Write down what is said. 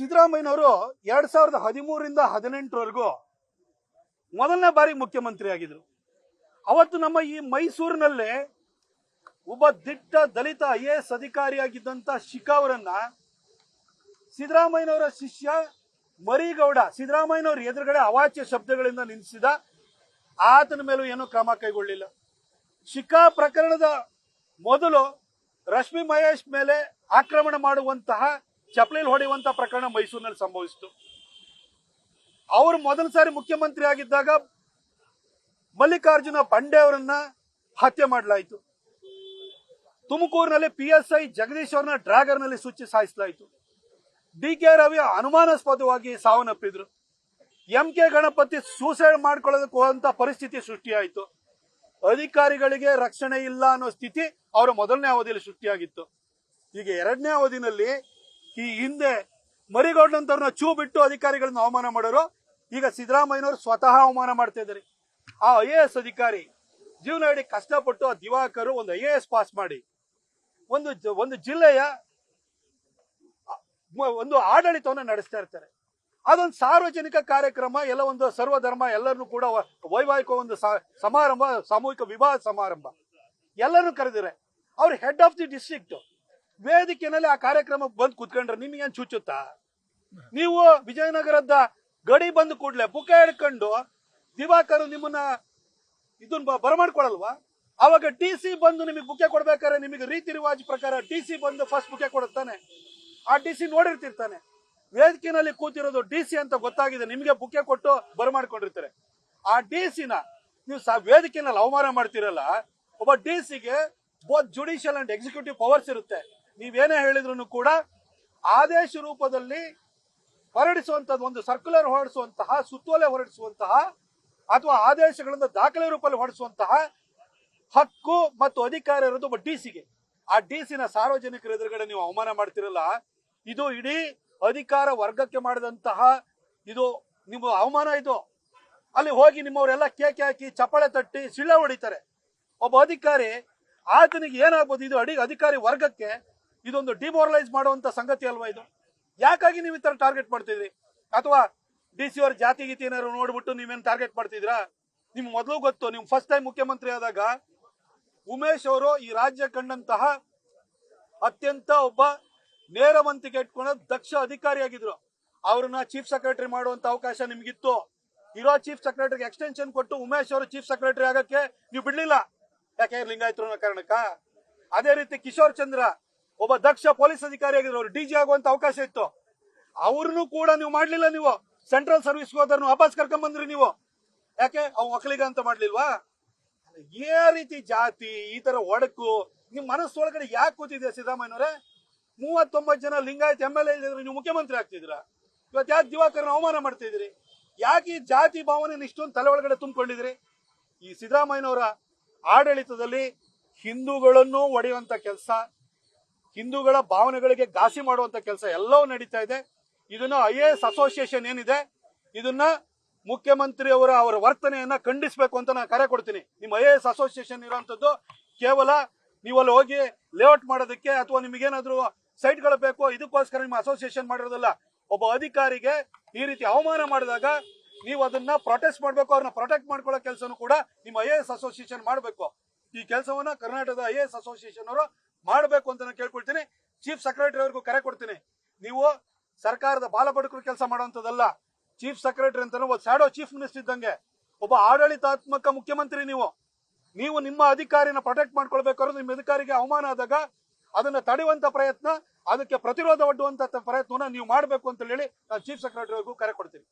ಸಿದ್ದರಾಮಯ್ಯನವರು ಎರಡ್ ಸಾವಿರದ ಹದಿಮೂರರಿಂದ ಹದಿನೆಂಟರವರೆಗೂ ಮೊದಲನೇ ಬಾರಿ ಮುಖ್ಯಮಂತ್ರಿ ಆಗಿದ್ರು ಅವತ್ತು ನಮ್ಮ ಈ ಮೈಸೂರಿನಲ್ಲೇ ಒಬ್ಬ ದಿಟ್ಟ ದಲಿತ ಐ ಎ ಎಸ್ ಅಧಿಕಾರಿಯಾಗಿದ್ದಂತ ಶಿಖಾ ಅವರನ್ನ ಸಿದ್ದರಾಮಯ್ಯನವರ ಶಿಷ್ಯ ಮರಿಗೌಡ, ಸಿದ್ದರಾಮಯ್ಯನವ್ರ ಎದುರುಗಡೆ ಅವಾಚ್ಯ ಶಬ್ದಗಳಿಂದ ನಿಲ್ಲಿಸಿದ ಆತನ ಮೇಲೂ ಏನೂ ಕ್ರಮ ಕೈಗೊಳ್ಳಿಲ್ಲ. ಶಿಖಾ ಪ್ರಕರಣದ ಮೊದಲು ರಶ್ಮಿ ಮಹೇಶ್ ಮೇಲೆ ಆಕ್ರಮಣ ಮಾಡುವಂತಹ ಚಪ್ಪಲಿಲ್ ಹೊಡೆಯುವಂತ ಪ್ರಕರಣ ಮೈಸೂರಿನಲ್ಲಿ ಸಂಭವಿಸಿತು. ಅವರು ಮೊದಲ ಸಾರಿ ಮುಖ್ಯಮಂತ್ರಿ ಆಗಿದ್ದಾಗ ಮಲ್ಲಿಕಾರ್ಜುನ ಬಂಡೆ ಅವರನ್ನ ಹತ್ಯೆ ಮಾಡಲಾಯಿತು. ತುಮಕೂರಿನಲ್ಲಿ ಪಿ ಎಸ್ ಐ ಜಗದೀಶ್ ಅವರನ್ನ ಡ್ರಾಗರ್ನಲ್ಲಿ ಸೂಚಿ ಸಾಯಿಸಲಾಯಿತು. ಡಿ ಕೆ ರವಿ ಅನುಮಾನಾಸ್ಪದವಾಗಿ ಸಾವನ್ನಪ್ಪಿದ್ರು. ಎಂ ಕೆ ಗಣಪತಿ ಸೂಸೈಡ್ ಮಾಡ್ಕೊಳ್ಳೋದಕ್ಕೆ ಪರಿಸ್ಥಿತಿ ಸೃಷ್ಟಿಯಾಯಿತು. ಅಧಿಕಾರಿಗಳಿಗೆ ರಕ್ಷಣೆ ಇಲ್ಲ ಅನ್ನೋ ಸ್ಥಿತಿ ಅವರ ಮೊದಲನೇ ಅವಧಿಯಲ್ಲಿ ಸೃಷ್ಟಿಯಾಗಿತ್ತು. ಈಗ ಎರಡನೇ ಅವಧಿನಲ್ಲಿ ಈ ಹಿಂದೆ ಮರಿಗೌಡಂತವ್ರನ್ನ ಚೂ ಬಿಟ್ಟು ಅಧಿಕಾರಿಗಳನ್ನ ಅವಮಾನ ಮಾಡೋರು, ಈಗ ಸಿದ್ದರಾಮಯ್ಯನವರು ಸ್ವತಃ ಅವಮಾನ ಮಾಡ್ತಾ ಇದ್ದಾರೆ. ಆ ಐ ಎ ಎಸ್ ಅಧಿಕಾರಿ ಜೀವನ ಹೇಳಿ ಕಷ್ಟಪಟ್ಟು ಆ ದಿವಾಕರು ಒಂದು ಐ ಎ ಎಸ್ ಪಾಸ್ ಮಾಡಿ, ಒಂದು ಒಂದು ಜಿಲ್ಲೆಯ ಒಂದು ಆಡಳಿತವನ್ನು ನಡೆಸ್ತಾ ಇರ್ತಾರೆ. ಅದೊಂದು ಸಾರ್ವಜನಿಕ ಕಾರ್ಯಕ್ರಮ, ಎಲ್ಲ ಒಂದು ಸರ್ವಧರ್ಮ, ಎಲ್ಲರನ್ನು ಕೂಡ ವೈವಾಹಿಕ ಒಂದು ಸಮಾರಂಭ, ಸಾಮೂಹಿಕ ವಿವಾಹ ಸಮಾರಂಭ. ಎಲ್ಲರನ್ನು ಕರೆದಿರೆ ಅವ್ರು ಹೆಡ್ ಆಫ್ ದಿ ಡಿಸ್ಟ್ರಿಕ್ಟ್ ವೇದಿಕೆನಲ್ಲಿ ಆ ಕಾರ್ಯಕ್ರಮಕ್ಕೆ ಬಂದು ಕುತ್ಕೊಂಡ್ರೆ ನಿಮ್ಗೆ ಏನ್ ಚುಚ್ಚುತ್ತಾ? ನೀವು ವಿಜಯನಗರದ ಗಡಿ ಬಂದು ಕೂಡಲೇ ಬುಕ್ಕ ಹಿಡ್ಕೊಂಡು ದಿವಾಕರು ನಿಮ್ಮನ್ನ ಇದನ್ನ ಬರಮಾಡ್ಕೊಳಲ್ವಾ? ಅವಾಗ ಟಿ ಸಿ ಬಂದು ನಿಮಗೆ ಬುಕ್ಕೆ ಕೊಡ್ಬೇಕಾದ್ರೆ ನಿಮಗೆ ರೀತಿ ರಿವಾಜ್ ಪ್ರಕಾರ ಟಿ ಸಿ ಬಂದು ಫಸ್ಟ್ ಬುಕ್ಕೆ ಕೊಡುತ್ತಾನೆ ಆ ಟಿ ಸಿ ನೋಡಿರ್ತಿರ್ತಾನೆ. ವೇದಿಕೆನಲ್ಲಿ ಕೂತಿರೋದು ಡಿ ಸಿ ಅಂತ ಗೊತ್ತಾಗಿದೆ, ನಿಮಗೆ ಬುಕ್ಕೆ ಕೊಟ್ಟು ಬರಮಾಡ್ಕೊಂಡಿರ್ತಾರೆ. ಆ ಡಿ ಸಿನ ನೀವು ವೇದಿಕೆನಲ್ಲಿ ಅವಮಾನ ಮಾಡ್ತಿರಲ್ಲ, ಒಬ್ಬ ಡಿ ಸಿಗೆ both judicial and executive powers ಇರುತ್ತೆ. ನೀವೇನೇ ಹೇಳಿದ್ರು ಕೂಡ ಆದೇಶ ರೂಪದಲ್ಲಿ ಹೊರಡಿಸುವಂತದ್ದು ಒಂದು ಸರ್ಕ್ಯುಲರ್ ಹೊರಡಿಸುವಂತಹ, ಸುತ್ತೋಲೆ ಹೊರಡಿಸುವಂತಹ ಅಥವಾ ಆದೇಶಗಳಿಂದ ದಾಖಲೆ ರೂಪದಲ್ಲಿ ಹೊರಡಿಸುವಂತಹ ಹಕ್ಕು ಮತ್ತು ಅಧಿಕಾರ ಇರೋದು ಒಬ್ಬ ಡಿ ಸಿಗೆ ಆ ಡಿ ಸಿನ ಸಾರ್ವಜನಿಕರ ಎದುರುಗಡೆ ನೀವು ಅವಮಾನ ಮಾಡ್ತಿರಲ್ಲ, ಇದು ಇಡೀ ಅಧಿಕಾರ ವರ್ಗಕ್ಕೆ ಮಾಡಿದಂತಹ ಇದು ನಿಮ್ಮ ಅವಮಾನ ಇದು. ಅಲ್ಲಿ ಹೋಗಿ ನಿಮ್ಮವರೆಲ್ಲ ಕೇಕೆ ಹಾಕಿ, ಚಪ್ಪಳೆ ತಟ್ಟಿ, ಸಿಳ್ಳ ಹೊಡಿತಾರೆ. ಒಬ್ಬ ಅಧಿಕಾರಿ, ಆತನಿಗೆ ಏನಾಗ್ಬೋದು, ಇದು ಅಡಿ, ಅಧಿಕಾರಿ ವರ್ಗಕ್ಕೆ ಇದೊಂದು ಡಿಮೋರಲೈಸ್ ಮಾಡುವಂತ ಸಂಗತಿ ಅಲ್ವಾ ಇದು? ಯಾಕಾಗಿ ನೀವು ಈ ತರ ಟಾರ್ಗೆಟ್ ಮಾಡ್ತಿದ್ರಿ? ಅಥವಾ ಡಿ ಸಿ ಅವ್ರ ಜಾತಿ ಗೀತಿ ಏನಾದ್ರು ನೋಡ್ಬಿಟ್ಟು ನೀವೇನು ಟಾರ್ಗೆಟ್ ಮಾಡ್ತಿದ್ರಾ? ನಿಮ್ ಮೊದಲು ಗೊತ್ತು, ನೀವು ಫಸ್ಟ್ ಟೈಮ್ ಮುಖ್ಯಮಂತ್ರಿ ಆದಾಗ ಉಮೇಶ್ ಅವರು ಈ ರಾಜ್ಯ ಕಂಡಂತಹ ಅತ್ಯಂತ ಒಬ್ಬ ನೇರವಂತಿಕೆ ಇಟ್ಕೊಂಡ ದಕ್ಷ ಅಧಿಕಾರಿಯಾಗಿದ್ರು ಅವ್ರನ್ನ ಚೀಫ್ ಸೆಕ್ರೆಟರಿ ಮಾಡುವಂತ ಅವಕಾಶ ನಿಮ್ಗಿತ್ತು. ಇರೋ ಚೀಫ್ ಸೆಕ್ರೆಟರಿ ಎಕ್ಸ್ಟೆನ್ಷನ್ ಕೊಟ್ಟು ಉಮೇಶ್ ಅವರು ಚೀಫ್ ಸೆಕ್ರೆಟರಿ ಆಗಕ್ಕೆ ನೀವು ಬಿಡ್ಲಿಲ್ಲ. ಯಾಕೆ ಲಿಂಗಾಯತರು ಕಾರಣಕ್ಕ? ಅದೇ ರೀತಿ ಕಿಶೋರ್ ಚಂದ್ರ ಒಬ್ಬ ದಕ್ಷ ಪೊಲೀಸ್ ಅಧಿಕಾರಿ ಆಗಿದ್ರು, ಅವ್ರು ಡಿಜಿ ಆಗುವಂತ ಅವಕಾಶ ಇತ್ತು. ಅವ್ರನ್ನು ಕೂಡ ನೀವು ಮಾಡ್ಲಿಲ್ಲ ನೀವು. ಸೆಂಟ್ರಲ್ ಸರ್ವಿಸ್ ಹೋದ್ರು ವಾಪಸ್ ಕರ್ಕೊಂಡ್ ಬಂದ್ರಿ ನೀವು. ಯಾಕೆ? ಅವ್ ಒಕ್ಕಲಿಗ ಅಂತ ಮಾಡ್ಲಿಲ್ವಾ? ಏ ರೀತಿ ಜಾತಿ, ಈ ತರ ಒಡಕು, ನಿಮ್ ಮನಸ್ಸೊಳಗಡೆ ಯಾಕೆ ಕೂತಿದೆ ಸಿದ್ದರಾಮಯ್ಯನವರೇ? ಮೂವತ್ತೊಂಬತ್ತು ಜನ ಲಿಂಗಾಯತ್ ಎಂ ಎಲ್ ಎ ಇದ್ರೆ ನೀವು ಮುಖ್ಯಮಂತ್ರಿ ಆಗ್ತಿದ್ರ ಇವತ್ತು ಯಾಕೆ ದಿವಾಕರ್ನ ಅವಮಾನ ಮಾಡ್ತಿದ್ರಿ ಯಾಕೆ ಈ ಜಾತಿ ಭಾವನೆ ಇಷ್ಟೊಂದು ತಲೆ ಒಳಗಡೆ ತುಂಬಿಕೊಂಡಿದ್ರಿ ಈ ಸಿದ್ದರಾಮಯ್ಯನವರ ಆಡಳಿತದಲ್ಲಿ ಹಿಂದೂಗಳನ್ನು ಒಡೆಯುವಂತ ಕೆಲಸ. ಹಿಂದೂಗಳ ಭಾವನೆಗಳಿಗೆ ಘಾಸಿ ಮಾಡುವಂತ ಕೆಲಸ ಎಲ್ಲವೂ ನಡೀತಾ ಇದೆ. ಇದನ್ನ ಐ ಎ ಎಸ್ ಅಸೋಸಿಯೇಷನ್ ಏನಿದೆ, ಇದನ್ನ ಮುಖ್ಯಮಂತ್ರಿ ಅವರ ಅವರ ವರ್ತನೆಯನ್ನ ಖಂಡಿಸಬೇಕು ಅಂತ ನಾನು ಕರೆ ಕೊಡ್ತೀನಿ. ನಿಮ್ಮ ಐ ಎ ಎಸ್ ಅಸೋಸಿಯೇಷನ್ ಇರುವಂತದ್ದು ಕೇವಲ ನೀವು ಅಲ್ಲಿ ಹೋಗಿ ಲೇಔಟ್ ಮಾಡೋದಕ್ಕೆ ಅಥವಾ ನಿಮಗೇನಾದ್ರೂ ಸೈಟ್ಗಳು ಬೇಕು, ಇದಕ್ಕೋಸ್ಕರ ನಿಮ್ಮ ಅಸೋಸಿಯೇಷನ್ ಮಾಡಿರೋದಲ್ಲ, ಒಬ್ಬ ಅಧಿಕಾರಿಗೆ ಈ ರೀತಿ ಅವಮಾನ ಮಾಡಿದಾಗ ನೀವು ಅದನ್ನ ಪ್ರೊಟೆಸ್ಟ್ ಮಾಡಬೇಕು, ಅವ್ರನ್ನ ಪ್ರೊಟೆಕ್ಟ್ ಮಾಡ್ಕೊಳ್ಳೋ ಕೆಲಸನೂ ಕೂಡ ನಿಮ್ಮ ಐ ಎ ಎಸ್ ಅಸೋಸಿಯೇಷನ್ ಮಾಡಬೇಕು. ಈ ಕೆಲಸವನ್ನ ಕರ್ನಾಟಕದ ಐ ಎ ಎಸ್ ಅಸೋಸಿಯೇಷನ್ ಅವರು ಮಾಡಬೇಕು ಅಂತ ನಾನು ಕೇಳ್ಕೊಳ್ತೀನಿ. ಚೀಫ್ ಸೆಕ್ರೆಟರಿ ಅವ್ರಿಗೂ ಕರೆ ಕೊಡ್ತೀನಿ. ನೀವು ಸರ್ಕಾರದ ಬಾಲಬಡುಕರು ಕೆಲಸ ಮಾಡುವಂತದಲ್ಲ ಚೀಫ್ ಸೆಕ್ರೆಟರಿ ಅಂತಾನೆ ಒಂದು ಸ್ಯಾಡೋ ಚೀಫ್ ಮಿನಿಸ್ಟರ್ ಇದ್ದಂಗೆ, ಒಬ್ಬ ಆಡಳಿತಾತ್ಮಕ ಮುಖ್ಯಮಂತ್ರಿ ನೀವು. ನೀವು ನಿಮ್ಮ ಅಧಿಕಾರಿನ ಪ್ರೊಟೆಕ್ಟ್ ಮಾಡ್ಕೊಳ್ಬೇಕಾದ್ರೆ ನಿಮ್ಮ ಅಧಿಕಾರಿಗೆ ಅವಮಾನ ಆದಾಗ ಅದನ್ನ ತಡೆಯುವಂತ ಪ್ರಯತ್ನ, ಅದಕ್ಕೆ ಪ್ರತಿರೋಧ ಒಡ್ಡುವಂತ ಪ್ರಯತ್ನವನ್ನ ನೀವು ಮಾಡಬೇಕು ಅಂತ ಹೇಳಿ ನಾನು ಚೀಫ್ ಸೆಕ್ರೆಟರಿ ಅವ್ರಿಗೂ ಕರೆ ಕೊಡ್ತೀನಿ.